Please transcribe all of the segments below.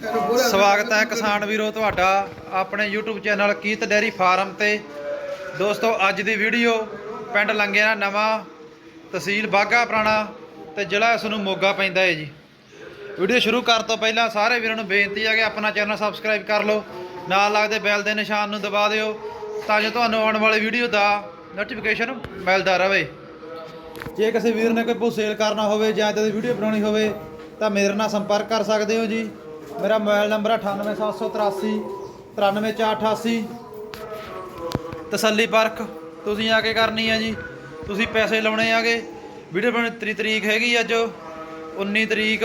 ਸਵਾਗਤ ਹੈ ਕਿਸਾਨ ਵੀਰੋ ਤੁਹਾਡਾ ਆਪਣੇ YouTube ਚੈਨਲ ਕੀਤ ਡੈਰੀ ਫਾਰਮ ਤੇ। ਦੋਸਤੋ, ਅੱਜ ਦੀ ਵੀਡੀਓ ਪਿੰਡ ਲੰਗਿਆ ਨਵਾਂ ਤਹਿਸੀਲ ਬਾਗਾ ਪੁਰਾਣਾ ਤੇ ਜ਼ਿਲ੍ਹਾ ਇਸ ਨੂੰ ਮੋਗਾ ਪੈਂਦਾ ਹੈ ਜੀ। ਵੀਡੀਓ ਸ਼ੁਰੂ ਕਰਨ ਤੋਂ ਪਹਿਲਾਂ ਸਾਰੇ ਵੀਰਾਂ ਨੂੰ ਬੇਨਤੀ ਹੈ ਕਿ ਆਪਣਾ ਚੈਨਲ ਸਬਸਕ੍ਰਾਈਬ ਕਰ ਲਓ, ਨਾਲ ਲੱਗਦੇ ਬੈਲ ਦੇ ਨਿਸ਼ਾਨ ਨੂੰ ਦਬਾ ਦਿਓ ਤਾਂ ਜੋ ਤੁਹਾਨੂੰ ਆਉਣ ਵਾਲੀ ਵੀਡੀਓ ਦਾ ਨੋਟੀਫਿਕੇਸ਼ਨ ਮਿਲਦਾ ਰਹੇ। ਜੇ ਕਿਸੇ ਵੀਰ ਨੇ ਕੋਈ ਭੂ ਸੇਲ ਕਰਨਾ ਹੋਵੇ ਜਾਂ ਤੇ ਵੀਡੀਓ ਬਣਾਉਣੀ ਹੋਵੇ ਤਾਂ ਮੇਰੇ ਨਾਲ ਸੰਪਰਕ ਕਰ ਸਕਦੇ ਹੋ ਜੀ। ਮੇਰਾ ਮੋਬਾਈਲ ਨੰਬਰ 98783 93488 ਤਸੱਲੀ ਪਰਖ, ਤੁਸੀਂ ਆ ਕੇ ਕਰਨੀ ਹੈ ਜੀ। ਤੁਸੀਂ ਪੈਸੇ ਲਾਉਣੇ ਆਗੇ। ਵੀਡੀਓ ਬਣ ਦੀ ਤਰੀਕ ਹੈਗੀ ਅੱਜ 19 ਤਰੀਕ,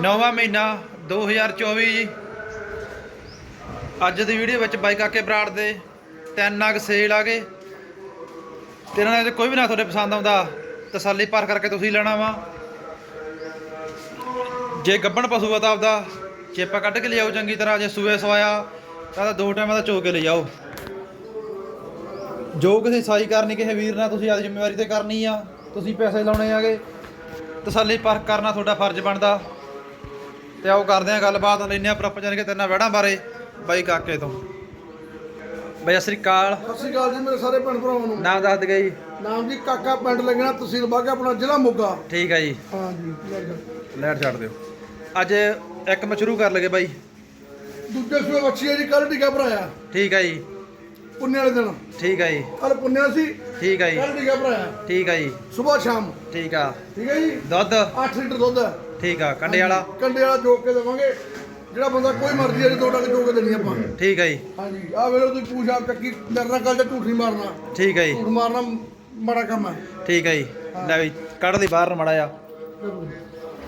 ਨੌਵਾਂ ਮਹੀਨਾ 2024 ਜੀ। ਅੱਜ ਦੀ ਵੀਡੀਓ ਵਿੱਚ ਬਾਈ ਕਾਕੇ ਬਰਾੜ ਦੇ ਤਿੰਨ ਨਗ ਸੇਲ ਆ ਗਏ। ਤੇ ਇਹਨਾਂ ਦੇ ਕੋਈ ਵੀ ਨਾ ਤੁਹਾਡੇ ਪਸੰਦ ਆਉਂਦਾ, ਤਸੱਲੀ ਪਰ ਕਰਕੇ ਤੁਸੀਂ ਲੈਣਾ ਵਾ। ਜੇ ਗੱਬਣ ਪਸ਼ੂ ਆ ਤਾਂ ਆਪਦਾ ਚੇਪਾ ਕੱਢ ਕੇ ਲਿਆਓ ਚੰਗੀ ਤਰ੍ਹਾਂ ਜੇ ਸੂਏ ਸਵਾਇਆ ਤਾਂ ਦੋ ਟਾਈਮਾਂ ਦਾ ਚੋ ਕੇ ਲਿਆਓ। ਜੋ ਕਿਸੇ ਸਾਈ ਕਰਨੀ ਕਿਸੇ ਵੀਰ ਨਾਲ ਤੁਸੀਂ ਆਪਦੀ ਜ਼ਿੰਮੇਵਾਰੀ ਤੇ ਕਰਨੀ ਆ ਤੁਸੀਂ ਪੈਸੇ ਲਾਉਣੇ ਆਗੇ ਤਸੱਲੀ ਪਰਖ ਕਰਨਾ ਤੁਹਾਡਾ ਫਰਜ਼ ਬਣਦਾ। ਤੇ ਆਓ ਕਰਦੇ ਆ ਗੱਲਬਾਤ ਲੈਨੇ ਆ ਪ੍ਰੋਪਰ ਜਾਣ ਕੇ ਤੇਰੇ ਨਾਲ ਵੜਾਂ ਬਾਰੇ ਬਾਈ ਕਾਕੇ ਤੋਂ। ਬਾਈ ਸਤਿ ਸ੍ਰੀ ਅਕਾਲ। ਸਤਿ ਸ਼੍ਰੀ ਅਕਾਲ ਜੀ ਮੇਰੇ ਸਾਰੇ ਭੈਣ ਭਰਾਵਾਂ ਨੂੰ। ਨਾਮ ਦੱਸ ਦਗੇ ਜੀ ਨਾਮ ਜੀ ਕਾਕਾ ਪਿੰਡ ਲੱਗਣਾ ਤਹਿਸੀਲ ਬਾਗਾ ਆਪਣਾ ਜ਼ਿਲ੍ਹਾ ਮੋਗਾ। ਠੀਕ ਹੈ ਜੀ। ਹਾਂ ਜੀ ਲੈਟ ਛੱਡ ਦਿਓ। ਅੱਜ ਇੱਕ ਮੈਂ ਸ਼ੁਰੂ ਕਰ ਲਗੇ ਬਾਈ। ਦੂਜੇ ਸੂਏ ਬੱਚੀ ਹੈ ਜੀ ਕੱਲ ਟੀਕਾ ਭਰਾਇਆ ਠੀਕ ਹੈ ਜੀ। ਪੁੰਨੇ ਵਾਲੇ ਦਿਨ। ਠੀਕ ਹੈ ਜੀ। ਕੱਲ ਪੁੰਨਿਆ ਸੀ ਠੀਕ ਹੈ ਜੀ। ਕੱਲ ਟੀਕਾ ਭਰਾਇਆ ਠੀਕ ਹੈ ਜੀ। ਸਵੇਰ ਸ਼ਾਮ। ਠੀਕ ਆ। ਠੀਕ ਹੈ ਜੀ? ਦੁੱਧ? 8 ਲੀਟਰ ਦੁੱਧ। ਹੈ ਠੀਕ ਆ ਕੰਡੇ ਵਾਲਾ? ਕੰਡੇ ਵਾਲਾ ਜੋਕ ਕੇ ਦੇਵਾਂਗੇ। ਜਿਹੜਾ ਬੰਦਾ ਕੋਈ ਮਰਜ਼ੀ ਹੈ ਜੀ ਦੋ ਟੱਕ ਜੋਕ ਕੇ ਦੇਣੀ ਆਪਾਂ। ਠੀਕ ਹੈ ਜੀ। ਹਾਂਜੀ ਆ ਵੇਲੋ ਤੁਸੀਂ ਪੂਛ ਆਪ ਚੱਕੀ ਡਰਨਾ ਕੱਲ ਤੇ ਝੂਠ ਨਹੀਂ ਮਾਰਨਾ। ਠੀਕ ਹੈ ਜੀ। ਝੂਠ ਮਾਰਨਾ ਮਾੜਾ ਕੰਮ ਹੈ ਠੀਕ ਹੈ ਜੀ। ਲੈ ਵੀ ਕੱਢ ਲਈ ਬਾਹਰ ਮੜਾ ਆ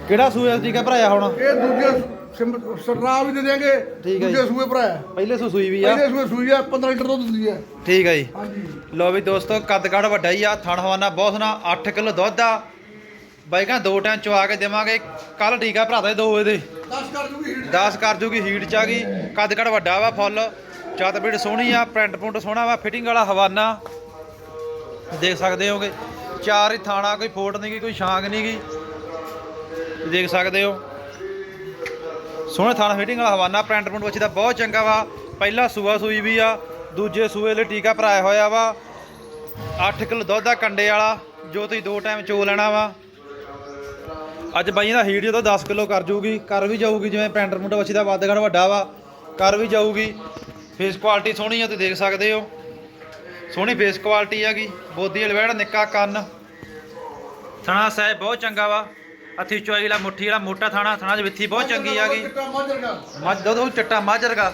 ਕਿਹੜਾ ਸੂਆ ਠੀਕ ਹੈ ਭਰਾਇਆ ਹੁਣ? ਇਹ ਦੂਜੇ ਸਰਨਾ ਵੀ ਦੇ ਦੇਾਂਗੇ ਠੀਕ ਹੈ ਜੀ। ਦੂਜੇ ਸੂਏ ਭਰਾਇਆ। ਪਹਿਲੇ ਸੂ ਸੂਈ ਵੀ ਆ। ਪਹਿਲੇ ਸੂਏ ਸੂਈ ਆ 15 ਲੀਟਰ ਦੁੱਧ ਦਿੰਦੀ ਹੈ ਠੀਕ ਹੈ ਜੀ। ਹਾਂਜੀ। ਲੋ ਵੀ ਦੋਸਤੋ ਕੱਦ ਕੱਦ ਵੱਡਾ ਹੀ ਆ ਥਣ ਹਵਾਨਾ ਬਹੁਤ ਸੋਹਣਾ 8 ਕਿਲੋ ਦੁੱਧ ਆ। ਬਾਈ ਕਹਿੰਦਾ ਦੋ ਟਾਈਮ ਚਵਾ ਕੇ ਦੇਵਾਂਗੇ। ਕੱਲ ਟੀਕਾ ਭਰਾਦਾ ਦੋ ਇਹਦੇ। 10 ਕਰ ਜੂਗੀ ਹੀਟ 10 ਕਰ ਜੂਗੀ ਹੀਟ ਚ ਆ ਗਈ। ਕੱਦ ਕੱਦ ਵੱਡਾ ਵਾ ਫੁੱਲ। ਚੱਤ ਬੀੜ ਸੋਹਣੀ ਆ ਪ੍ਰਿੰਟ ਪੁੰਟ ਸੋਹਣਾ ਵਾ ਫਿਟਿੰਗ ਵਾਲਾ ਹਵਾਨਾ। ਦੇਖ ਸਕਦੇ ਹੋਗੇ। ਚਾਰ ਹੀ ਥਾਣਾ ਕੋਈ ਫੋਟ ਨਹੀਂ ਗੀ ਕੋਈ ਛਾਂਗ ਨਹੀਂ ਗੀ ਦੇਖ ਸਕਦੇ ਹੋ। ਸੋਹਣੇ ਥਾਣਾ ਫਿਟਿੰਗ ਵਾਲਾ ਹਵਾਨਾ ਪ੍ਰਿੰਟ ਪੁੰਟ ਵਿੱਚ ਦਾ ਬਹੁਤ ਚੰਗਾ ਵਾ। ਪਹਿਲਾ ਸੂਆ ਸੂਈ ਵੀ ਆ, ਦੂਜੇ ਸੂਏ ਲਈ ਟੀਕਾ ਭਰਾਇਆ ਹੋਇਆ ਵਾ। 8 ਕਿਲੋ ਦੁੱਧ ਦਾ ਕੰਡੇ ਵਾਲਾ, ਜੋ ਤੁਸੀਂ ਦੋ ਟਾਈਮ ਚੋ ਲੈਣਾ ਵਾ। ਅੱਜ ਬਾਈ ਦਾ ਹੀਟ ਜਦੋਂ 10 ਕਿਲੋ ਕਰ ਜੂਗੀ, ਕਰ ਵੀ ਜਾਊਗੀ, ਜਿਵੇਂ ਪੈਂਟਰ ਮੁੰਡਾ ਬੱਚੀ ਦਾ ਵੱਧਗੜ ਵੱਡਾ ਵਾ, ਕਰ ਵੀ ਜਾਊਗੀ। ਫੇਸ ਕੁਆਲਿਟੀ ਸੋਹਣੀ ਆ, ਤੁਸੀਂ ਦੇਖ ਸਕਦੇ ਹੋ। ਸੋਹਣੀ ਫੇਸ ਕੁਆਲਿਟੀ ਹੈਗੀ ਬੋਦੀ ਅਲਵੈੜ ਨਿੱਕਾ ਕੰਨ। ਥਣਾ ਸਾਹਿਬ ਬਹੁਤ ਚੰਗਾ ਵਾ। ਹੱਥੀ ਚੁਆਈ ਵਾਲਾ ਮੁੱਠੀ ਵਾਲਾ ਮੋਟਾ ਥਾਣਾ ਥਣਾ ਚ ਵਿੱਥੀ ਬਹੁਤ ਚੰਗੀ ਮਾਝਰ ਦਾ ਮੱਝ ਦੁੱਧ ਉਹ ਚਿੱਟਾ ਮਾਝਰਗਾ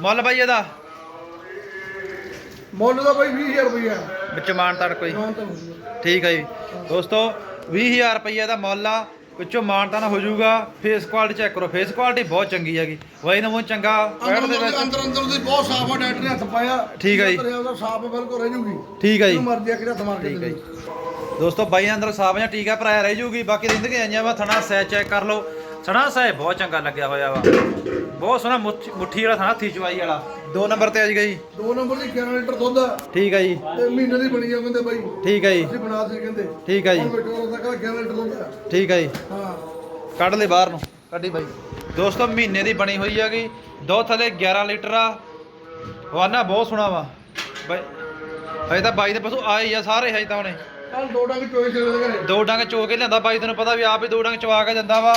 ਮੁੱਲ ਬਾਈ ਇਹਦਾ ਮੁੱਲ ਦਾ ਬਾਈ 20000 ਰੁਪਇਆ ਵਿੱਚ ਮਾਨ ਤੜ ਕੋਈ। ਠੀਕ ਹੈ ਜੀ ਦੋਸਤੋ 20000 ਰੁਪਏ ਦਾ ਮੁੱਲ ਆ ਵਿੱਚੋਂ ਮਾਨਤਾਨ ਹੋ ਜਾਊਗਾ ਫੇਸ ਕੁਆਲਿਟੀ ਚੈੱਕ ਕਰੋ ਫੇਸ ਕੁਆਲਿਟੀ ਬਹੁਤ ਚੰਗੀ ਹੈਗੀ ਵਈ ਨਮੋ ਚੰਗਾ ਅੰਦਰ ਦੇ ਅੰਦਰ ਵਿੱਚ ਅੰਦਰ ਅੰਦਰ ਦੀ ਬਹੁਤ ਸਾਫ਼ ਆ ਡਾਕਟਰ ਨੇ ਹੱਥ ਪਾਇਆ ਠੀਕ ਹੈ ਜੀ। ਸਾਫ਼ ਬਿਲਕੁਲ ਰਹਿ ਜੂਗੀ ਠੀਕ ਹੈ ਜੀ ਮਰਜ਼ੀ ਆ ਕਿਹੜਾ ਕੇ ਠੀਕ ਹੈ ਜੀ ਦੋਸਤੋ ਬਾਈ ਅੰਦਰ ਸਾਫ਼ ਜਾਂ ਟੀਕਾ ਭਰਾਇਆ ਰਹਿ ਜੂਗੀ। ਬਾਕੀ ਰਿੰਦ ਕੇ ਆਈਆਂ ਵਾ ਥਣਾ ਸਹਿ ਚੈੱਕ ਕਰ ਲਓ। ਥਣਾ ਸਹਿ ਬਹੁਤ ਚੰਗਾ ਲੱਗਿਆ ਹੋਇਆ ਵਾ। ਬਹੁਤ ਸੋਹਣਾ ਮੁੱਠ- ਮੁੱਠੀ ਵਾਲਾ ਥਣਾ ਥੀ ਚਵਾਈ ਵਾਲਾ। ਦੋ ਨੰਬਰ ਤੇ ਆ ਜੀ ਗਈ ਦੋ ਨੰਬਰ ਦੀ 11 ਲੀਟਰ ਦੁੱਧ ਆ। ਠੀਕ ਹੈ ਜੀ। ਤੇ ਮਹੀਨੇ ਦੀ ਬਣੀ ਆ ਕਹਿੰਦੇ ਬਾਈ। ਠੀਕ ਹੈ ਜੀ। ਅਸੀਂ ਬਣਾ ਦੇ ਕਹਿੰਦੇ। ਠੀਕ ਹੈ ਜੀ। ਹੁਣ ਬੇਟਾ ਉਹਦਾ ਕਹਿੰਦਾ 11 ਲੀਟਰ ਦੁੱਧ ਆ। ਠੀਕ ਹੈ ਜੀ। ਹਾਂ। ਕੱਢ ਲੈ ਬਾਹਰ ਨੂੰ। ਕੱਢੀ ਬਾਈ। ਦੋਸਤੋ ਮਹੀਨੇ ਦੀ ਬਣੀ ਹੋਈ ਹੈਗੀ। ਦੋ ਥੱਲੇ 11 ਲੀਟਰ ਆ। ਹਵਾਨਾ ਬਹੁਤ ਸੋਹਣਾ ਵਾ। ਬਾਈ ਹਜੇ ਤਾਂ ਬਾਈ ਦੇ ਪਸ਼ੂ ਆਏ ਹੀ ਆ ਸਾਰੇ ਹਜੇ ਤਾਂ ਉਹਨੇ ਕੱਲ ਦੋ ਡੰਗ ਚੋਏ ਚਲੇ ਦੇ ਘਰੇ। ਦੋ ਡੰਗ ਚੋ ਕੇ ਲਿਆਂਦਾ ਬਾਈ ਤੈਨੂੰ ਪਤਾ ਵੀ ਆਪ ਹੀ ਦੋ ਡੰਗ ਚਵਾ ਕੇ ਦਿੰਦਾ ਵਾ।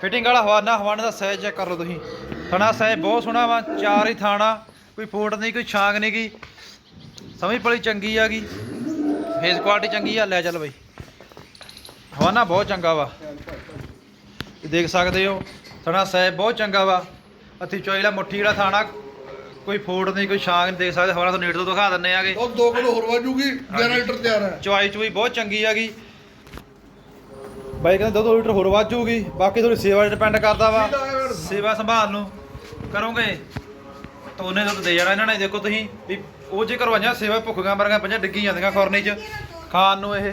ਫਿਟਿੰਗ ਵਾਲਾ ਹਵਾਨਾ ਹਵਾਨੇ ਦਾ ਸਾਈਜ਼ ਚੈੱਕ ਕਰ ਲਓ ਤੁਸੀਂ। ਥਣਾ ਸਾਈਜ਼ ਬਹੁਤ ਸੋਹਣਾ ਵਾ ਚਾਰ ਹੀ ਥਾਣਾ ਕੋਈ ਫੋਟ ਨਹੀਂ ਕੋਈ ਛਾਂਗ ਨਹੀਂ ਗੀ। ਸਮਝ ਪਲੀ ਚੰਗੀ ਆਗੀ ਫੇਸ ਕੁਆਲਿਟੀ ਚੰਗੀ ਆ ਲੈ ਚੱਲ ਬਈ। ਹਵਾਨਾ ਬਹੁਤ ਚੰਗਾ ਵਾ। ਦੇਖ ਸਕਦੇ ਹੋ ਥਣਾ ਸਾਈਜ਼ ਬਹੁਤ ਚੰਗਾ ਵਾ। ਹੱਥੀ ਚੋਈਲਾ ਮੁੱਠੀ ਵਾਲਾ ਥਾਣਾ ਕੋਈ ਫੋਟ ਨਹੀਂ ਕੋਈ ਛਾਂਗ ਨਹੀਂ ਦੇਖ ਸਕਦੇ ਹਵਾਨਾ ਤੋਂ ਨੇੜ ਤੋਂ ਦਿਖਾ ਦਿੰਨੇ ਆਗੇ। ਦੁੱਧ 2 ਕਿਲੋ ਹੋਰ ਵਾਜੂਗੀ 11 ਲੀਟਰ ਤਿਆਰ ਹੈ। ਚਵਾਈ ਚੁਈ ਬਹੁਤ ਚੰਗੀ ਹੈਗੀ। ਬਾਈ ਕਹਿੰਦੇ ਦੋ ਦੋ ਲੀਟਰ ਹੋਰ ਵੱਧ ਜਾਊਗੀ ਬਾਕੀ ਤੁਹਾਡੀ ਸੇਵਾ ਤੇ ਡਿਪੈਂਡ ਕਰਦਾ ਵਾ। ਸੇਵਾ ਸੰਭਾਲ ਨੂੰ ਕਰੋਗੇ। ਤਾਂ ਉਹਨੇ ਦੁੱਧ ਦੇ ਜਾਣਾ ਇਹਨਾਂ ਨੇ। ਦੇਖੋ ਤੁਸੀਂ ਵੀ ਉਹ ਜੇ ਕਰਵਾਈਆਂ ਸੇਵਾ ਭੁੱਖੀਆਂ ਮਰਗਾ ਪੰਜਾਂ ਡਿੱਗੀ ਜਾਂਦੀਆਂ ਖੁਰਨੀ ਚ ਖਾਣ ਨੂੰ ਇਹ।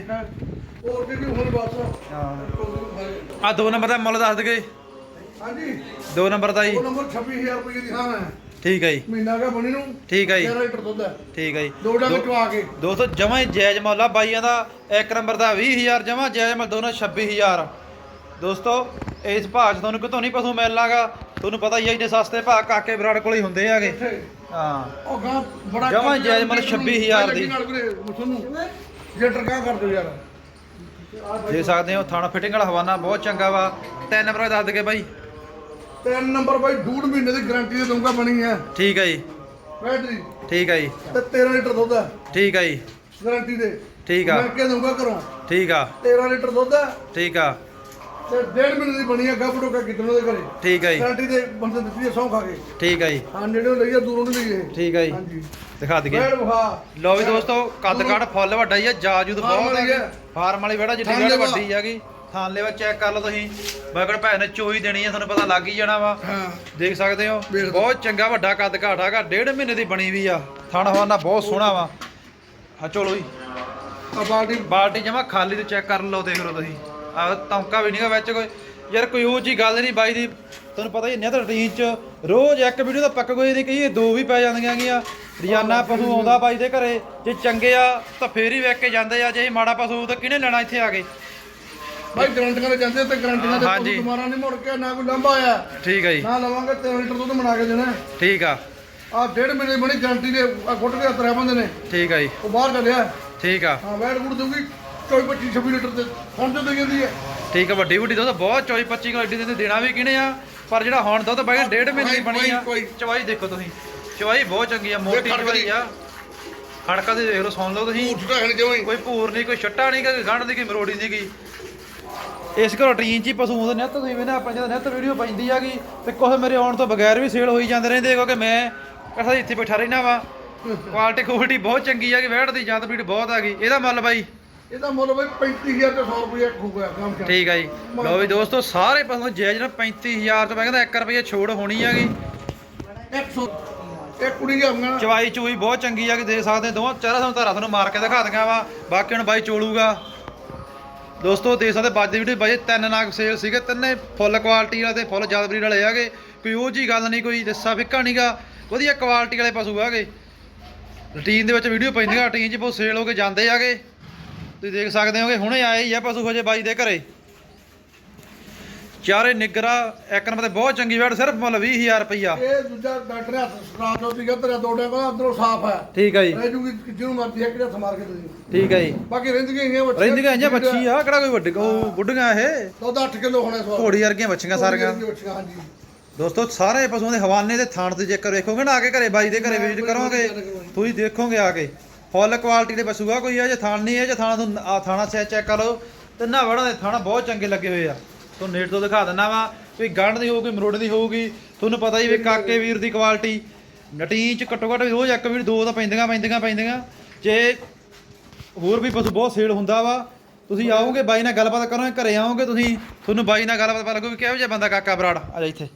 ਹੋਰ ਵੀ ਹੁਣ ਬਸ। ਆ ਦੋ ਨੰਬਰ ਦਾ ਮੁੱਲ ਦੱਸ ਦਗੇ ਹਾਂਜੀ। ਦੋ ਨੰਬਰ ਦਾ ਜੀ। ਉਹ ਨੰਬਰ 26000 ਰੁਪਏ ਦੀ ਥਾਂ ਹੈ। ਠੀਕ ਹੈ ਜੀ। ਮਹੀਨਾ ਕਾ ਬਣੀ ਨੂੰ। ਠੀਕ ਹੈ ਜੀ। 11 ਲੀਟਰ ਦੁੱਧ ਹੈ ਠੀਕ ਹੈ ਜੀ। ਦੋ ਡੰਗ ਦੋ- ਚਵਾ ਕੇ। ਦੋਸਤੋ ਜਮਾ ਹੀ ਜਾਇਜ਼ ਮੁੱਲ ਬਾਈਆਂ ਦਾ ਇੱਕ ਨੰਬਰ ਦਾ 20000 ਜਮਾ ਜਾਇਜ਼ ਮੁੱਲ ਦੋਨੋਂ 26000 ਦੋਸਤੋ ਇਸ ਭਾਅ 'ਚ ਤੁਹਾਨੂੰ ਕਿਤੋਂ ਨਹੀਂ ਪਸ਼ੂ ਮਿਲਣਾਗਾ। ਤੁਹਾਨੂੰ ਪਤਾ ਹੀ ਹੈ ਇੰਨੇ ਸਸਤੇ ਭਾਅ ਕਾਕੇ ਬਰਾੜ ਕੋਲ ਹੀ ਹੁੰਦੇ ਇੱਥੇ। ਹਾਂ। ਉਹ ਗਾਂ ਬੜਾ ਜਮਾਂ ਜਾਇਜ਼ ਮਤਲਬ 26,000 ਦੀ। ਤੁਹਾਨੂੰ ਜੇ ਟਰਕਾ ਕਰ ਦਿਓ ਯਾਰ। ਦੇ ਸਕਦੇ ਹੋ ਥਾਣਾ ਫਿਟਿੰਗ ਵਾਲਾ ਹਵਾਨਾ ਬਹੁਤ ਚੰਗਾ ਵਾ। ਤਿੰਨ ਨੰਬਰ ਦੱਸ ਦਗੇ ਬਾਈ। ਤਿੰਨ ਨੰਬਰ ਬਾਈ ਡੂਢ ਮਹੀਨੇ ਦੀ ਗਾਰੰਟੀ ਦੇ ਦਊਂਗਾ ਬਣੀ ਹੈ। ਠੀਕ ਹੈ ਜੀ। ਬੈਟਰੀ ਠੀਕ ਹੈ ਜੀ। ਤੇ 13 ਲੀਟਰ ਦੁੱਧ ਹੈ। ਠੀਕ ਹੈ ਜੀ। ਗਾਰੰਟੀ ਦੇ। ਠੀਕ ਆ। ਮੈਂ ਕੇ ਦਊਂਗਾ ਘਰੋਂ। ਠੀਕ ਆ। 13 ਲੀਟਰ ਦੁੱਧ ਹੈ। ਠੀਕ ਆ। ਤੇ ਡੇਢ ਮਹੀਨੇ ਦੀ ਬਣੀ ਹੈ ਗੱਭੜੋ ਕਾ ਕਿਤਨੋਂ ਦੇ ਘਰੇ। ਠੀਕ ਹੈ ਜੀ। ਗਾਰੰਟੀ ਦੇ ਬੰਦੇ ਦਿੱਤੀ ਹੈ ਸੌਂ ਖਾ ਕੇ। ਠੀਕ ਹੈ ਜੀ। ਹਾਂ ਨੇੜੇ ਲਈ ਹੈ ਦੂਰੋਂ ਨਹੀਂ ਲਈ ਇਹ ਠੀਕ ਹੈ ਜੀ। ਹਾਂਜੀ। ਦਿਖਾ ਦਈਏ। ਬੈਠ ਵਿਖਾ ਲੋ ਵੀ ਦੋਸਤੋ ਕੱਦ ਕਾਠ ਫੁੱਲ ਵੱਡਾ ਹੀ ਆ ਜਾਜੂਦ ਬਹੁਤ ਹੈ। ਫਾਰਮ ਵਾਲੀ ਬੇੜਾ ਜਿੱਡੀ। ਵੱਡੀ ਹੈਗੀ। ਥਾਨ ਲੈਵਾ ਚੈੱਕ ਕਰ ਲਓ ਤੁਸੀਂ। ਬਗੜ ਭੈਣ ਨੇ ਚੋਈ ਦੇਣੀ ਹੈ ਤੁਹਾਨੂੰ ਪਤਾ ਲੱਗ ਹੀ ਜਾਣਾ ਵਾ। ਹਾਂ। ਦੇਖ ਸਕਦੇ ਹੋ। ਬਹੁਤ ਚੰਗਾ ਵੱਡਾ ਕੱਦ ਕਾਠ ਹੈਗਾ ਡੇਢ ਮਹੀਨੇ ਦੀ ਬਣੀ ਵੀ ਆ। ਥਣ ਹਵਾਨਾ ਬਹੁਤ ਸੋਹਣਾ ਵਾ। ਹਾਂ ਚਲੋ ਜੀ। ਆ ਬਾਲਟੀ। ਬਾਲਟੀ ਜਮਾ ਖਾਲੀ ਤੇ ਚੈੱਕ ਕਰ ਲਓ ਦੇਖ ਲਓ ਤੁਸੀਂ। ਆ ਤੌਂਕਾ ਵੀ ਨਹੀਂਗਾ ਵਿੱਚ ਕੋਈ। ਯਾਰ ਕੋਈ ਉਹ ਜੀ ਗੱਲ ਨਹੀਂ ਬਾਈ ਦੀ। ਤੁਹਾਨੂੰ ਪਤਾ ਹੀ ਨਹੀਂ ਤਾਂ ਰੂਟੀਨ ਚ ਰੋਜ਼ ਇੱਕ ਵੀਡੀਓ ਤਾਂ ਪੱਕ ਕੋਈ ਨਹੀਂ ਕਹੀਏ ਦੋ ਵੀ ਪੈ ਜਾਂਦੀਆਂ ਗੀਆਂ ਰੋਜ਼ਾਨਾ ਪਸ਼ੂ ਆਉਂਦਾ ਬਾਈ ਦੇ ਘਰੇ ਜੇ ਚੰਗੇ ਆ ਤਾਂ ਫੇਰ ਹੀ ਵੇਖ ਕੇ ਜਾਂਦੇ ਆ ਜੇ ਮਾੜਾ ਪਸ਼ੂ ਤਾਂ ਕਿਹਨੇ ਲੈਣਾ ਇੱਥੇ ਆ ਕੇ? ਭਾਈ ਗਰੰਟੀਆਂ ਦੇ ਜਾਂਦੇ ਤੇ ਗਰੰਟੀਆਂ ਦੇ ਹਾਂਜੀ। ਕੋਈ ਦੁਬਾਰਾ ਨਹੀਂ ਮੁੜ ਕੇ ਨਾ ਕੋਈ ਲੰਬਾ ਆਇਆ। ਠੀਕ ਹੈ ਜੀ। ਨਾ ਲਵਾਂਗੇ 3 ਲੀਟਰ ਦੁੱਧ ਬਣਾ ਕੇ ਦੇਣਾ ਠੀਕ ਆ। ਆ ਡੇਢ ਮਹੀਨੇ ਦੀ ਬਣੀ ਗਰੰਟੀ ਦੇ ਆ ਗੁੱਟ ਕੇ ਤਰੇ ਬੰਦੇ ਨੇ। ਠੀਕ ਆ ਜੀ। ਉਹ ਬਾਹਰ ਚੱਲਿਆ ਠੀਕ ਆ। ਹਾਂ ਵੈਟ ਗੁੜ ਦਊਗੀ 24 25 26 ਲੀਟਰ ਤੇ ਹੁਣ ਤੇ ਦੇ ਜਾਂਦੀ ਹੈ। ਠੀਕ ਆ ਵੱਡੀ ਵੱਡੀ ਦੁੱਧ ਬਹੁਤ 24 25 ਕਿਲੋ ਐਡੀ ਦੇ ਦੇਣਾ ਵੀ ਕਿਹਨੇ ਆ? ਪਰ ਜਿਹੜਾ ਹੁਣ ਦੁੱਧ ਬਾਈ ਡੇਢ ਮਹੀਨੇ ਦੀ ਬਣੀ ਆ। ਕੋਈ- ਕੋਈ- ਚਵਾਈ ਦੇਖੋ ਤੁਸੀਂ। ਚਵਾਈ ਬਹੁਤ ਚੰਗੀ ਆ ਮੋਟੀ ਚਵਾਈ ਆ। ਖੜਕਾ ਦੀ ਦੇਖ ਲਓ ਸੁਣ ਲਓ ਤੁਸੀਂ। ਝੂਠ ਨਹੀਂ ਜਿਵੇਂ ਕੋਈ ਭੂਰ ਨਹੀਂ ਕੋਈ ਛੱਟਾ ਨਹੀਂ ਕੋਈ ਗੰਢ ਦੀ ਕੋਈ ਮਰੋੜੀ ਨਹੀਂ ਗਈ ਇਸ ਘਰੋਂ ਟ੍ਰੇਨ 'ਚ ਹੀ ਪਸ਼ੂ ਆਉਂਦੇ ਨਿੱਤ ਤੁਸੀਂ ਵੇਖਣਾ ਆਪਾਂ ਜਦੋਂ ਨਿੱਤ ਵੀਡੀਓ ਪੈਂਦੀ ਆਗੀ ਤੇ ਕੁਝ ਮੇਰੇ ਆਉਣ ਤੋਂ ਬਗੈਰ ਵੀ ਸੇਲ ਹੋਈ ਜਾਂਦੇ ਰਹਿੰਦੇ ਕਿਉਂਕਿ ਮੈਂ ਕਸਾ ਇੱਥੇ ਬੈਠਾ ਰਹਿਣਾ ਵਾ। ਕੁਆਲਿਟੀ ਕੁਆਲਿਟੀ ਬਹੁਤ ਚੰਗੀ ਆ ਕਿ ਵੈੜ ਦੀ ਜਦ ਵੀਡ ਬਹੁਤ ਆ ਗਈ। ਇਹਦਾ ਮੁੱਲ ਬਾਈ? ਇਹਦਾ ਮੁੱਲ ਬਈ 35000 ਤੇ 100 ਰੁਪਏ ਖੂਗਾ ਕੰਮ ਚੱਲ ਠੀਕ ਆ ਜੀ। ਲਓ ਵੀ ਦੋਸਤੋ ਸਾਰੇ ਪਸ਼ੂ ਜਾਇਜ਼ ਨਾ 35000 ਤੋਂ ਮੈਂ ਕਹਿੰਦਾ 1 ਰੁਪਏ ਛੋੜ ਹੋਣੀ ਹੈਗੀ 100 ਇਹ ਕੁੜੀ ਜਾਊਗਾ ਚਵਾਈ ਚੂਈ ਬਹੁਤ ਚੰਗੀ ਆ ਕਿ ਦੇ ਸਕਦੇ ਦੋਵਾਂ। ਚਾਰਾਂ ਤੁਹਾਨੂੰ ਧਾਰਾ ਤੁਹਾਨੂੰ ਮਾਰ ਕੇ ਦਿਖਾ ਦਿੰਗਾ ਵਾ ਬਾਕੀ ਹੁਣ ਬਾਈ ਚੋਲੂਗਾ। ਦੋਸਤੋ ਦੇਖ ਸਕਦੇ ਬਾਜ ਦੀ ਵੀਡੀਓ ਬਾਈ ਤਿੰਨ ਨਾਗ ਸੇਲ ਸੀਗੇ, ਤਿੰਨੇ ਫੁੱਲ ਕੁਆਲਿਟੀ ਵਾਲੇ ਤੇ ਫੁੱਲ ਜ਼ਿਆਦਾ ਬਰੀਡ ਵਾਲੇ ਹੈਗੇ। ਕੋਈ ਉਹ ਜੀ ਗੱਲ ਨਹੀਂ, ਕੋਈ ਦੱਸਾ ਫਿੱਕਾ ਨਹੀਂਗਾ ਵਧੀਆ ਕੁਆਲਿਟੀ ਵਾਲੇ ਪਸ਼ੂ ਹੈਗੇ। ਰੂਟੀਨ ਦੇ ਵਿੱਚ ਵੀਡੀਓ ਪੈਂਦੀਆਂ ਰੂਟੀਨ 'ਚ ਬਹੁਤ ਸੇਲ ਹੋ ਕੇ ਜਾਂਦੇ ਹੈਗੇ। ਤੁਸੀਂ ਦੇਖ ਸਕਦੇ ਹੋਗੇ, ਹੁਣੇ ਆਏ ਹੀ ਆ ਪਸ਼ੂ ਹਜੇ ਬਾਈ ਦੇ ਘਰੇ। ਚਾਰੇ ਨਿਗਰਾ ਇੱਕ ਨੰਬਰ ਤੇ ਬਹੁਤ ਚੰਗੀ ਵੈੜ ਸਿਰਫ ਮੁੱਲ 20000 ਰੁਪਈਆ। ਇਹ ਦੂਜਾ ਡਾਕਟਰ ਹੱਥ ਸਰਾਜ ਜੋ ਸੀਗਾ ਤੇਰਾ ਦੋ ਡੰਗਾ ਅੰਦਰੋਂ ਸਾਫ਼ ਹੈ। ਠੀਕ ਆ ਜੀ। ਰਹਿ ਜੂਗੀ ਜਿਹਨੂੰ ਮਰਦੀ ਹੈ ਕਿਹੜਾ ਸਮਾਰ ਕੇ ਤੁਸੀਂ ਠੀਕ ਆ ਜੀ। ਬਾਕੀ ਰਹਿੰਦੀਆਂ ਹੈਗੀਆਂ ਬੱਚੀਆਂ। ਰਹਿੰਦੀਆਂ ਜਾਂ ਬੱਚੀ ਆ ਕਿਹੜਾ ਕੋਈ ਵੱਡੀ ਉਹ ਬੁੱਢੀਆਂ ਇਹ? ਦੁੱਧ 8 ਕਿਲੋ ਹੋਣਾ ਸਵਾਲ ਘੋੜੀ ਵਰਗੀਆਂ ਬੱਚੀਆਂ ਸਾਰੀਆਂ। ਹਾਂਜੀ। ਦੋਸਤੋ ਸਾਰੇ ਪਸ਼ੂਆਂ ਦੇ ਹਵਾਨੇ ਦੇ ਥਾਣ ਤੇ ਜੇਕਰ ਵੇਖੋਗੇ ਨਾ ਆ ਕੇ ਘਰੇ ਬਾਈ ਦੇ ਘਰੇ ਵਿਜ਼ਿਟ ਕਰੋਗੇ ਤੁਸੀਂ ਦੇਖੋਗੇ ਆ ਕੇ। ਫੁੱਲ ਕੁਆਲਿਟੀ ਦੇ ਪਸ਼ੂ ਆ ਕੋਈ ਆ ਜੇ ਥਾਣ ਨਹੀਂ ਹੈ ਜੇ ਥਾਣਾ ਤੋਂ ਆ ਥਾਣਾ ਸੇ ਚੈੱਕ ਕਰੋ ਤਿੰਨਾਂ ਵੜਾਂ ਦੇ ਥਾਣਾ ਬਹੁਤ ਚੰਗੇ ਲੱਗੇ ਹੋਏ ਆ। ਤੁਹਾਨੂੰ ਨੇਟ ਤੋਂ ਦਿਖਾ ਦਿੰਦਾ ਵਾ ਕੋਈ ਗੰਢ ਦੀ ਹੋਊਗੀ ਮਰੋੜ ਦੀ ਹੋਊਗੀ। ਤੁਹਾਨੂੰ ਪਤਾ ਹੀ ਵੀ ਕਾਕੇ ਵੀਰ ਦੀ ਕੁਆਲਿਟੀ ਨਟੀਨ ਚ ਘੱਟੋ ਘੱਟ ਰੋਜ਼ ਇੱਕ ਵੀਰ ਦੋ ਤਾਂ ਪੈਂਦੀਆਂ ਪੈਂਦੀਆਂ ਪੈਂਦੀਆਂ। ਜੇ ਹੋਰ ਵੀ ਪਸ਼ੂ ਬਹੁਤ ਸੇਲ ਹੁੰਦਾ ਵਾ ਤੁਸੀਂ ਆਓਗੇ ਬਾਈ ਨਾਲ ਗੱਲਬਾਤ ਕਰੋਗੇ ਘਰੇ ਆਓਗੇ ਤੁਸੀਂ ਤੁਹਾਨੂੰ ਬਾਈ ਨਾਲ ਗੱਲਬਾਤ ਪਤਾ ਲੱਗੂ ਵੀ ਕਿਹੋ ਜਿਹਾ ਬੰਦਾ ਕਾਕਾ ਬਰਾੜ ਆ ਜਾ ਇੱਥੇ।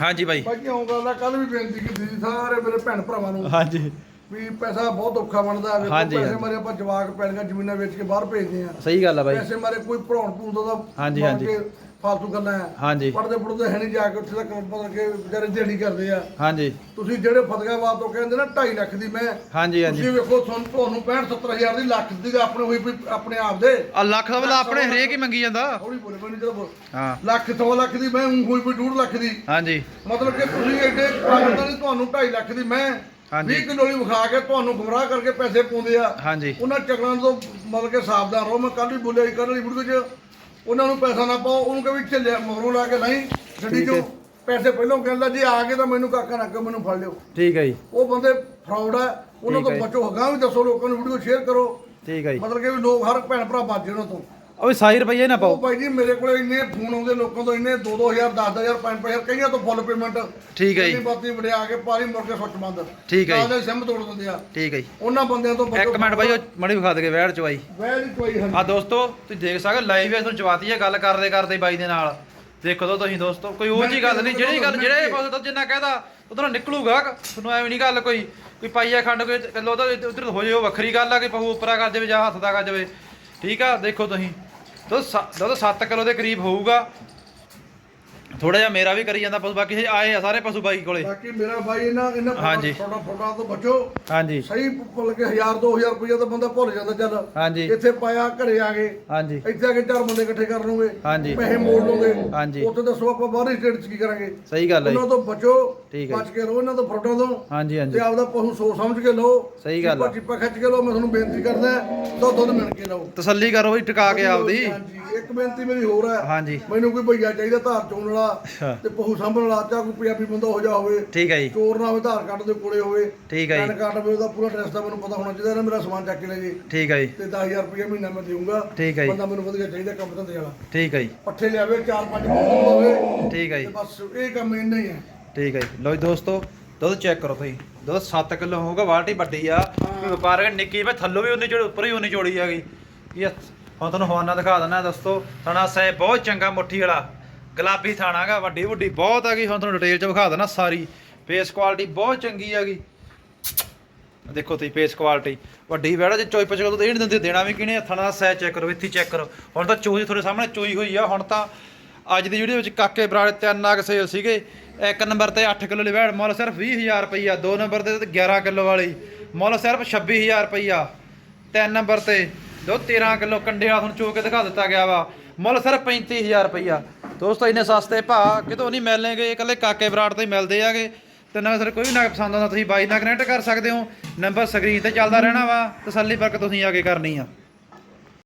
ਹਾਂਜੀ ਬਾਈ। ਬਾਕੀ ਗੱਲ ਕੱਲ ਵੀ ਬੇਨਤੀ ਕੀਤੀ ਸੀ ਸਾਰੇ ਮੇਰੇ ਭੈਣ ਭਰਾਵਾਂ ਨੂੰ। ਹਾਂਜੀ। ਵੀ ਪੈਸਾ ਬਹੁਤ ਔਖਾ ਬਣਦਾ ਵੇਖੋ ਹਾਂਜੀ, ਪੈਸੇ ਹਾਂਜੀ। ਮਾਰੇ ਆਪਾਂ ਜਵਾਕ ਪੈਣੀਆਂ ਜ਼ਮੀਨਾਂ ਵੇਚ ਕੇ ਬਾਹਰ ਭੇਜਦੇ ਆ ਸਹੀ ਗੱਲ ਆ ਬਾਈ। ਪੈਸੇ ਮਾਰੇ ਕੋਈ ਭਰਾਉਣ ਭੂੰਦਾ ਦਾ ਹਾਂਜੀ, ਹਾਂਜੀ। ਕੇ ਫਾਲਤੂ ਗੱਲਾਂ ਆ ਹਾਂਜੀ। ਪੜਦੇ ਪੜਦੇ ਹੈ ਨਹੀਂ ਜਾ ਕੇ ਉੱਥੇ ਤੱਕ ਪਤਾ ਕਿ ਵਿਚਾਰੇ ਦਿਹਾੜੀ ਕਰਦੇ ਆ। ਹਾਂਜੀ। ਤੁਸੀਂ ਜਿਹੜੇ ਫਤਿਆਬਾਦ ਤੋਂ ਕਹਿੰਦੇ ਨਾ 2.5 ਲੱਖ ਦੀ ਮੈਂ ਹਾਂਜੀ ਹਾਂਜੀ। ਤੁਸੀਂ ਵੇਖੋ ਤੁਹਾਨੂੰ ਤੁਹਾਨੂੰ 65 70000 ਦੀ ਲੱਖ ਦੀ ਤਾਂ ਆਪਣੇ ਹੋਈ ਪਈ ਆਪਣੇ ਆਪ ਦੇ। ਆ ਲੱਖ ਦਾ ਬਲਾ ਆਪਣੇ ਹਰੇਕ ਹੀ ਮੰਗੀ ਜਾਂਦਾ। ਹੌਲੀ ਬੋਲੇ ਮੈਨੂੰ ਜਦੋਂ ਬੋਲ। ਹਾਂ। ਲੱਖ 100 ਲੱਖ ਦੀ ਮੈਂ ਊਂ ਹੋਈ ਪਈ 2 ਲੱਖ ਦੀ। ਹਾਂਜੀ। ਮਤਲਬ ਕਿ ਤੁਸੀਂ ਐਡੇ ਨਹੀਂ ਤੁਹਾਨੂੰ 2.5 ਲੱਖ ਦੀ ਮੈਂ ਹਾਂਜੀ। 20 ਕਿਲੋ ਵਿਖਾ ਕੇ ਤੁਹਾਨੂੰ ਗੁੰਮਰਾਹ ਕਰਕੇ ਪੈਸੇ ਪਾਉਂਦੇ ਆ। ਹਾਂਜੀ। ਉਹਨਾਂ ਚੱਕਰਾਂ ਤੋਂ ਮਤਲਬ ਕਿ ਸਾਵਧਾਨ ਰਹੋ। ਮੈਂ ਕੱਲ ਵੀ ਬੋਲਿਆ ਸੀ ਕੱਲ ਵਾਲੀ ਵੀਡੀਓ 'ਚ ਉਹਨਾਂ ਨੂੰ ਪੈਸਾ ਨਾ ਪਾਓ ਉਹਨੂੰ ਕਹੇ ਵੀ ਮਗਰੋਂ ਲਾ ਕੇ ਨਹੀਂ ਗੱਡੀ 'ਚੋਂ। ਪੈਸੇ ਪਹਿਲਾਂ ਕਹਿੰਦਾ ਜੀ ਆ ਕੇ ਤਾਂ ਮੈਨੂੰ ਕਾਕਾ ਨਾ ਮੈਨੂੰ ਫੜ ਲਿਓ। ਠੀਕ ਹੈ ਜੀ। ਉਹ ਬੰਦੇ ਫਰਾਡ ਆ। ਉਹਨਾਂ ਤੋਂ। ਬਚੋ ਹਗਾ ਵੀ ਦੱਸੋ ਲੋਕਾਂ ਨੂੰ ਵੀਡੀਓ ਸ਼ੇਅਰ ਕਰੋ। ਠੀਕ ਹੈ ਜੀ। ਮਤਲਬ ਕਿ ਲੋਕ ਹਰ ਭੈਣ ਭਰਾ ਬਚ ਜਾਣ ਉਹਨਾਂ ਤੋਂ। ਵੀ ਸਾਈ ਰੁਪਈਏ ਨਾ ਉਹ ਪਾਓ ਭਾਈ ਜੀ ਮੇਰੇ ਕੋਲੇ ਇੰਨੇ ਫੋਨ ਆਉਂਦੇ ਲੋਕਾਂ ਤੋਂ ਇੰਨੇ 2-2000 10-10000 5-5000 ਕਈਆਂ ਤੋਂ ਫੁੱਲ ਪੇਮੈਂਟ ਠੀਕ ਹੈ ਜੀ। ਬਾਤੀ ਵੜਿਆ ਕੇ ਪਾਰੀ ਮੁੜ ਕੇ ਸੁੱਚ ਬੰਦ। ਠੀਕ ਹੈ ਜੀ। ਨਾਲ ਦੇ ਸਿਮ ਤੋੜ ਦਿੰਦੇ ਆ। ਠੀਕ ਹੈ ਜੀ। ਉਹਨਾਂ ਬੰਦਿਆਂ ਤੋਂ ਇੱਕ ਮਿੰਟ ਬਾਈ ਉਹ ਮੜੀ ਵਿਖਾ ਦੇ ਵੈੜ ਚਵਾਈ ਵੈਰੀ ਕੋਈ ਹਾਂ ਆ ਦੋਸਤੋ ਤੁਸੀਂ ਦੇਖ ਸਕਦੇ ਲਾਈਵ ਵੀ ਤੁਹਾਨੂੰ ਚਵਾਤੀ ਹੈ ਗੱਲ ਕਰਦੇ ਕਰਦੇ ਬਾਈ ਦੇ ਨਾਲ। ਦੇਖੋ ਤਾਂ ਤੁਸੀਂ ਦੋਸਤੋ ਕੋਈ ਉਹ ਜੀ ਗੱਲ ਨਹੀਂ ਜਿਹੜੀ ਗੱਲ ਜਿਹੜੇ ਪਾਸੇ ਤੋਂ ਜਿੰਨਾ ਕਹਦਾ ਉਧਰੋਂ ਨਿਕਲੂਗਾ ਤੁਹਾਨੂੰ ਐਵੇਂ ਨਹੀਂ ਗੱਲ ਕੋਈ ਕੋਈ ਪਾਈਆ ਖੰਡ ਕੋਈ ਕਿਲੋ ਤਾਂ ਉਧਰ ਹੋ ਜੇ ਉਹ ਵੱਖਰੀ ਗੱਲ ਆ ਕਿ ਪਹੂ ਉੱਪਰਾ ਕਰ ਜਾਵੇ ਜਾਂ ਹੱਥ ਦਾ ਕਰ ਜਾਵੇ। ਠੀਕ ਆ ਦੇਖੋ ਤੁਸੀਂ। ਦੁੱਧ 7 ਕਿਲੋ ਦੇ ਕਰੀਬ ਹੋਊਗਾ ਥੋੜਾ ਜਿਹਾ ਮੇਰਾ ਵੀ ਕਰੀ ਜਾਂਦਾ ਪਸ਼ੂ ਬਾਕੀ ਆਏ ਆ ਸਾਰੇ ਪਸ਼ੂ ਬਾਈ ਕੋਲੇ। ਬਾਕੀ ਮੇਰਾ ਬਾਈ ਇਹਨਾਂ ਇਹਨਾਂ ਹਾਂਜੀ। ਛੋਟਾ ਫੋਟਾ ਤੋਂ ਬਚੋ। ਹਾਂਜੀ। ਸਹੀ ਭੁੱਲ ਕੇ 1000 2000 ਰੁਪਏ ਤਾਂ ਬੰਦਾ ਭੁੱਲ ਜਾਂਦਾ ਚੱਲ। ਹਾਂਜੀ। ਇੱਥੇ ਪਾਇਆ ਘਰੇ ਆ ਗਏ। ਹਾਂਜੀ। ਇੱਥੇ ਆ ਕੇ ਚਾਰ ਬੰਦੇ ਇਕੱਠੇ ਕਰ ਲਓਗੇ ਹਾਂਜੀ। ਪੈਸੇ ਮੋੜ ਲਓਗੇ ਹਾਂਜੀ। ਉੱਥੇ ਦੱਸੋ ਆਪਾਂ ਬਾਹਰ ਸਟੇਟ 'ਚ ਕੀ ਕਰਾਂਗੇ। ਸਹੀ ਗੱਲ ਹੈ ਜੀ। ਉਹਨਾਂ ਤੋਂ ਬਚੋ ਠੀਕ ਹੈ ਬਚ ਕੇ ਰਹੋ ਇਹਨਾਂ ਤੋਂ ਫਰੋਟਾਂ ਤੋਂ। ਹਾਂਜੀ ਤੇ ਹਾਂਜੀ ਆਪਦਾ ਪਸ਼ੂ ਸੋਚ ਸਮਝ ਕੇ ਲਓ। ਸਹੀ ਗੱਲ ਆ। ਚਿੱਪਾ ਖਿੱਚ ਕੇ ਲਓ ਮੈਂ ਤੁਹਾਨੂੰ ਬੇਨਤੀ ਕਰਦਾ ਦੁੱਧ ਮਿਲ ਕੇ ਲਓ। ਤਸੱਲੀ ਕਰੋ ਵੀ ਟਿਕਾ ਕੇ ਆਪਦੀ। ਹਾਂਜੀ। ਇੱਕ ਬੇਨਤੀ ਮੇਰੀ ਹੋਰ ਹੈ। ਹਾਂਜੀ। ਮੈਨੂੰ ਕੋਈ ਭਈਆ ਚਾਹੀਦਾ ਧਾਰ ਚੋਣ ਵਾਲਾ। ਤੇ ਪਸ਼ੂ ਸਾਂਭਣ ਵਾਲਾ ਚਾਹ ਕੋਈ ਪੰਜਾਬੀ ਬੰਦਾ ਹੋ ਜਾ ਹੋਵੇ। ਠੀਕ ਹੈ ਜੀ। ਚੋਰ ਨਾ ਹੋਵੇ ਧਾਰ ਕਾਰਡ ਦੇ ਕੋਲੇ ਹੋਵੇ। ਠੀਕ ਹੈ ਪੈਨ ਜੀ ਕਾਰਡ ਹੋਵੇ ਉਹਦਾ ਪੂਰਾ ਐਡਰੈਸ ਦਾ ਮੈਨੂੰ ਪਤਾ ਹੋਣਾ ਚਾਹੀਦਾ ਮੇਰਾ ਸਮਾਨ ਚੱਕ ਲੈ ਜੇ। ਠੀਕ ਹੈ ਜੀ। ਤੇ 10000 ਰੁਪਏ ਮਹੀਨਾ ਮੈਂ ਦੇਊਂਗਾ। ਠੀਕ ਹੈ ਜੀ। ਬੰਦਾ ਮੈਨੂੰ ਵਧੀਆ ਚਾਹੀਦਾ ਕੰਮ ਧੰਦੇ ਵਾਲਾ। ਠੀਕ ਹੈ ਜੀ। ਪੱਠੇ ਲਿਆਵੇ ਚਾਰ ਪੰਜ ਮਹੀਨੇ ਹੋਵੇ ਠੀਕ ਹੈ ਜੀ। ਬਸ ਇਹ ਕੰਮ ਇੰਨਾ ਹੀ ਹੈ। ਠੀਕ ਹੈ ਜੀ। ਲਓ ਜੀ ਦੋਸਤੋ ਦੁੱਧ ਚੈੱਕ ਕਰੋ ਤੁਸੀਂ। ਦੁੱਧ 7 ਕਿਲੋ ਹੋਊਗਾ ਬਾਲਟੀ ਵੱਡੀ ਆ। ਵਪਾਰਕ ਨਿੱਕੀ ਵੇ ਥੱਲੋਂ ਵੀ ਉਨੀ ਚੋੜੀ ਉੱਪਰ ਹੀ ਉਨੀ ਚੋੜੀ ਹੈਗੀ ਇਹ ਹੁਣ ਤੁਹਾਨੂੰ ਹਵਾਨਾ ਦਿਖਾ ਦਿੰਦਾ, ਦੋਸਤੋ। ਥਣਾ ਸੈ ਬਹੁਤ ਚੰਗਾ ਮੁੱਠੀ ਵਾਲਾ ਗੁਲਾਬੀ ਥਾਣਾਗਾ ਵੱਡੀ ਵੱਡੀ ਬਹੁਤ ਹੈਗੀ। ਹੁਣ ਤੁਹਾਨੂੰ ਡਿਟੇਲ ਚ ਵਿਖਾ ਦਿੰਦਾ ਸਾਰੀ। ਫੇਸ ਕੁਆਲਿਟੀ ਬਹੁਤ ਚੰਗੀ ਹੈਗੀ। ਦੇਖੋ ਤੁਸੀਂ ਫੇਸ ਕੁਆਲਿਟੀ ਵੱਡੀ ਵੈੜਾ ਜੇ ਚੋਈ ਪਚੋ ਤਾਂ ਇਹ ਨਹੀਂ ਦਿੰਦੇ, ਦੇਣਾ ਵੀ ਕਿਹਨੇ ਹੱਥਾਂ ਦਾ ਸਹਿ ਚੈੱਕ ਕਰੋ, ਇੱਥੇ ਚੈੱਕ ਕਰੋ। ਹੁਣ ਤਾਂ ਚੋਈ ਤੁਹਾਡੇ ਸਾਹਮਣੇ ਚੋਈ ਹੋਈ ਆ। ਹੁਣ ਤਾਂ ਅੱਜ ਦੀ ਵੀਡੀਓ ਵਿੱਚ ਕਾਕੇ ਬਰਾੜੇ ਤਿੰਨ ਨਾਗ ਸੇਲ ਸੀਗੇ। ਇੱਕ ਨੰਬਰ ਤੇ 8 ਕਿਲੋ ਲਿਵੈੜ ਮੁੱਲ ਸਿਰਫ 20000 ਰੁਪਈਆ। ਦੋ ਨੰਬਰ ਤੇ ਤੇ 11 ਕਿਲੋ ਵਾਲੀ। ਮੁੱਲ ਸਿਰਫ 26000 ਰੁਪਈਆ। ਤਿੰਨ ਨੰਬਰ ਤੇ ਦੋ 13 ਕਿਲੋ ਕੰਡੇ ਵਾਲਾ ਤੁਹਾਨੂੰ ਚੋ ਕੇ ਦਿਖਾ ਦਿੱਤਾ ਗਿਆ ਵਾ। ਮੁੱਲ ਸਿਰਫ 35000 ਰੁਪਈਆ। ਦੋਸਤੋ, ਇੰਨੇ ਸਸਤੇ ਭਾਅ ਕਿਤੋਂ ਨਹੀਂ ਮਿਲਣਗੇ। ਇਹ ਇਕੱਲੇ ਕਾਕੇ ਬਰਾੜ 'ਤੇ ਹੀ ਮਿਲਦੇ ਆਗੇ। ਤੇ ਨਾ ਸਰ, ਕੋਈ ਵੀ ਨਾ ਪਸੰਦ ਆਉਂਦਾ, ਤੁਸੀਂ ਬਾਈ ਨਾਲ ਕਨੈਕਟ ਕਰ ਸਕਦੇ ਹੋ। ਨੰਬਰ ਸਕਰੀਨ ਤੇ ਚੱਲਦਾ ਰਹਿਣਾ ਵਾ। ਤਸੱਲੀ ਵਰਕ ਤੁਸੀਂ ਆ ਕੇ ਕਰਨੀ ਆ।